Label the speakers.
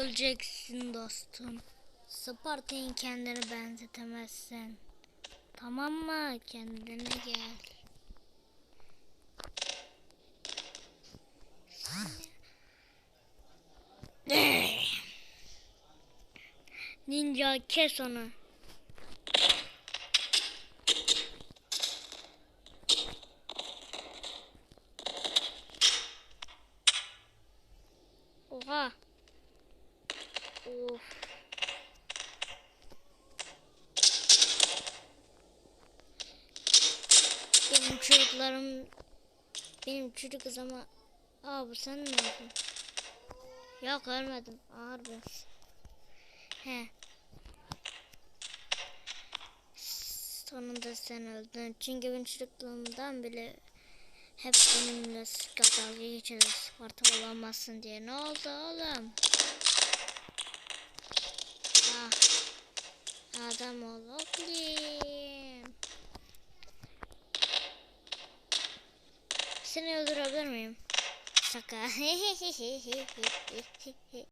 Speaker 1: Öleceksin dostum. Sparta'nın kendini benzetemezsin. Tamam mı? Kendine gel. Ninja kes onu. Oha. Of. Benim çocuklarım benim çocuk kızıma Aa bu sen mi öldün? Yok ölmedim. Ağır biraz. He. Sonunda sen öldün. Çünkü ben çocukluğumdan bile hep benimle sıkı dalga geçeriz. Sparta olamazsın diye. Ne oldu oğlum? Adam ol oğlum. Seni öldürebilir miyim? Şaka.